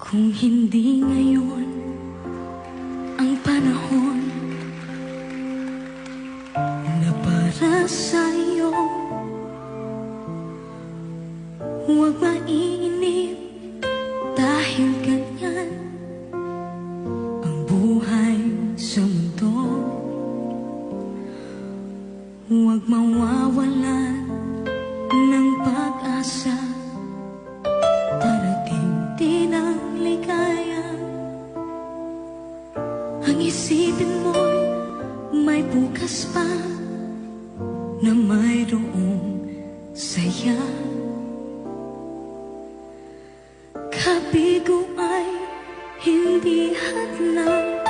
Kung hindi ngayon ang panahon na para sa'yo Huwag mainip isipin mo'y may bukas pa Na mayroong saya. Kabigo ay hindi hadlang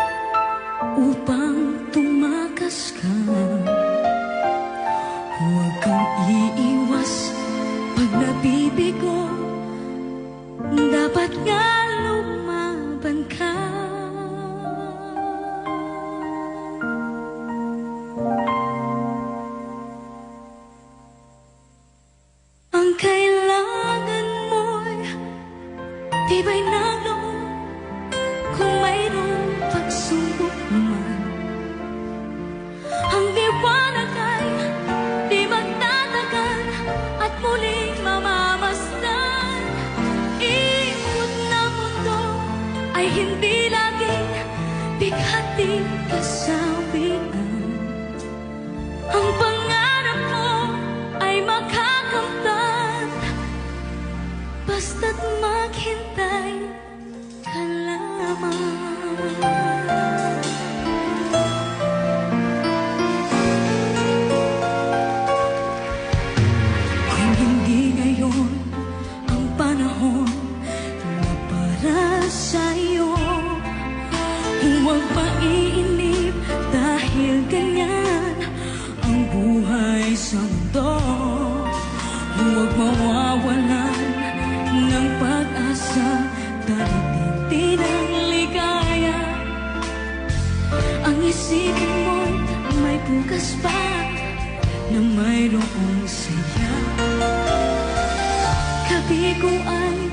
Upang tumakas ka. Huwag kang iiwas pag nabibigo. Dapat nga hindi laging Bighati kasawian Ang pangarap mo ay makakamtan Basta't maghintay ka lamang. Ang panahon na para sa'yo Huwag maiinip dahil ganyan ang buhay sa mundo. Huwag mawawalan ng pag-asa Darating din ang ligaya. Ang isipin mo'y may bukas pa Na mayroong saya. Kabigo ay hindi